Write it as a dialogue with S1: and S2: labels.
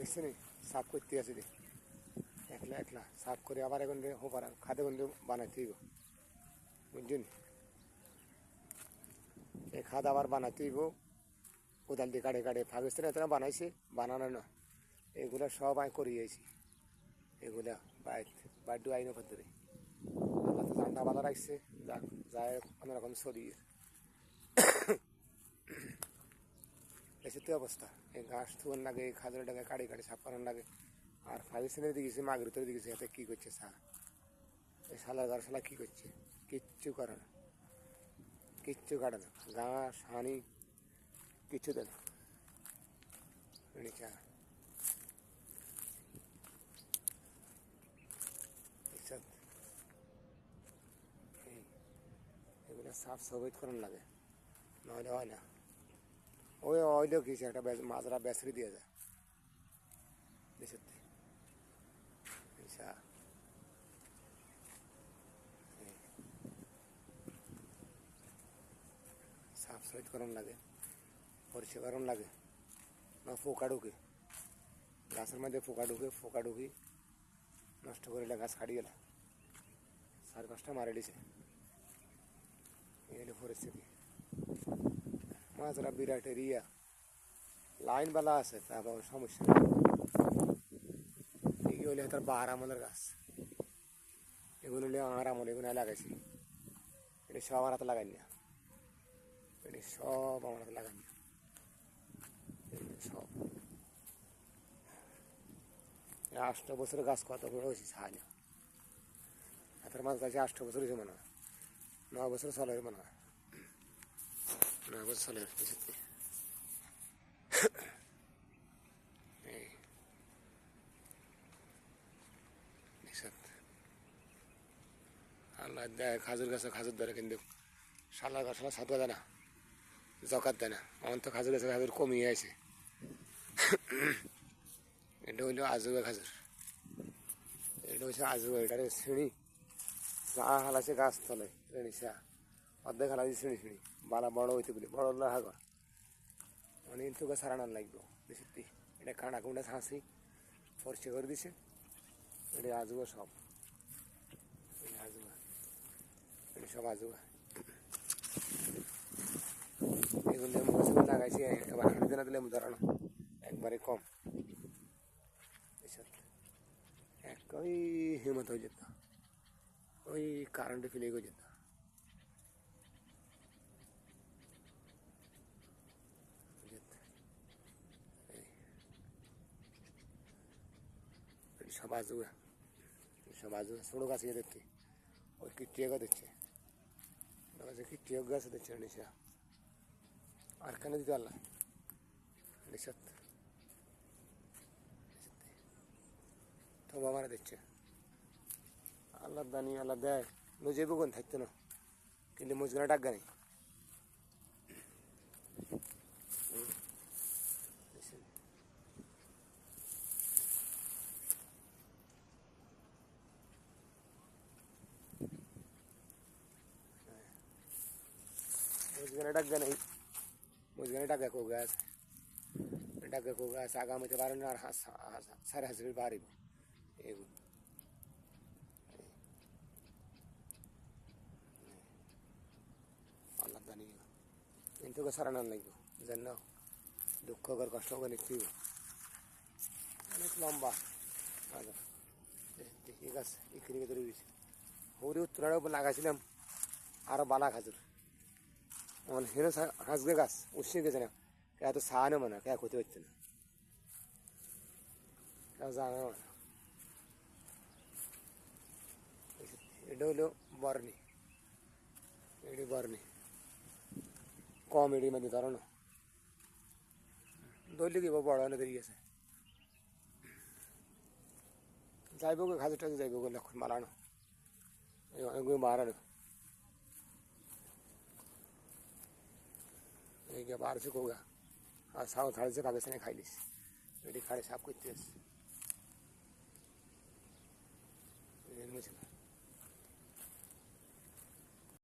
S1: দেখছেন সাফ করতে আছে রে। একলা একলা সাফ করে আবার এখন হোপার খাদে বন্ধু বানাইতে হইব। বুঝছেন? এই খাদ আবার বানাইতে হইব। কোদাল দিয়ে কাড়ে কাড়ে পাকিস্তানে এত বানাইছে? বানানো না। এগুলা সব আমি করিয়েছি এগুলা বাইর বাইর আইন আল্লাহ তো জানটা ভালো রাখছে যাক যায় কোনো রকম সরিয়ে এসে অবস্থা। এই ঘাস থুয়ার লাগে এই খাজুরের ডাকে কাড়ি কাড়ি সাফ করার লাগে আর পাকিস্তানের দিকে গেছে মাগরুতের দিকে এতে কী করছে সা এই শালা ঘর শালা কী করছে? কিচ্ছু করে না। কিচ্ছু কাটে না। ঘাস, হানি, কিচ্ছু দেয় না। এগুলো সাফ সবুজ করার লাগে নইলে হয় না। ওই অইলেও কিছু একটা বেচ- মাজরা বেসরি দিয়ে যায় সত্যি আচ্ছা এই। সাফ সহিত করার লাগে পরিষ্কার করার লাগে না পোকা ঢুকে গাছের মধ্যে পোকা ঢুকে পোকা ঢুকি নষ্ট করে গাছ কাটি গেল সাড়ে পাঁচটা মারে দিছে এই হলো পরিস্থিতি মাছরা বিরাট এরিয়া লাইন বালা আছে তারপর সমস্যা নেই। হলে তার বাহার আমলের গাছ। এগুলো হলে আমার আমল এগুলো লাগাইছি। এটা সব আমার হাতে লাগাই না। এটা সব আমার হাতে লাগাই না। সব। আষ্ট বছরের গাছ কত বড় হয়েছে সাহায্য হাতের মাছ গাছে আষ্ট বছর হয়েছে মনে হয়। নয় বছর চলে মনে হয়। বছর চলে সত্যি এই। আল্লাহ খাজুর গাছে খাজুর ধরে কিন্তু শালা গাছ শালা সাতুয়া দেয় না জকাত দেয় না আমার তো খাজুর গাছে খাজুর কমিয়ে আছে। এটা হইল আজুবা খাজুর। এটা হচ্ছে আজুবা, এটার শ্রেণি যা হালাছে গাছ তলে শ্রেণি হালাছে শ্রেণি শ্রেণি বালা বড় হইতে বলি, বড় হাগর। মানে তোকে সারানোর লাগবে সত্যি। এটা কাঁটা কুঁটা ছাঁচি, পরিষ্কার করে দিছে। এটা আজুবা সব। আজুবা এটা সব আজুবা এগুলো মুখে লাগাইছি এবার হাঁটতে না দিলে ধরানো। একবারে কম। এক ওই হিমত হয়ে যেত। ওই কারেন্টে ফেলে যেত যেত। এই। এই সব আজুয়া এই সব আজুয়া ছোটো গাছ গিয়ে দেখছি। ওই কিটিয়ে গা দিচ্ছে গাছে কিটিয়ে গাছ দিচ্ছে নিশা। আর কেন দিতে পারলাম তো। বাবারা দিচ্ছে আল্লাহ দানি, আল্লাহ দেয়। লুজে বেগুন থাকতো না। কিন্তু মুজগানা ডাক্কা নেই ডাক্কা নেই মুজগানা ডাক্কা কো গাছ ডাক্কা কো গাছ আগামীতে পারেন আর হাস- হাস- সাড়ে হাজার বাড়িব এগুলো আল্লাহ জানি কিন্তু সারানোর লাগবে যেন দুঃখ কর কষ্ট করে নিতে অনেক লম্বা দেখি গাছ ইকড়ি ভিতরে গেছে হৌরি উত্তরার উপর লাগাইছিলাম আরও বালা খাজুর আমার হেন হাঁসগে গাছ উঠছে গেছে না। এত সাহানো মানে কে ক্ষতি হচ্ছে না। জানে না। এটা হলো বর্ণি। এটি বর্ণি। কম এটির মধ্যে ধরো না। ধরলে কি বড় হলে বেরিয়ে গেছে যাইব খাজুর টাজু যাইব লক্ষণ মারানো। অনেকগুলো মারানো। গিয়ে বারোশো কোগা আর সাউ থাড়ছে পাকিস্তানে খাইলিস। এটি খাড়ে সাফ করতে আসছে মুছে না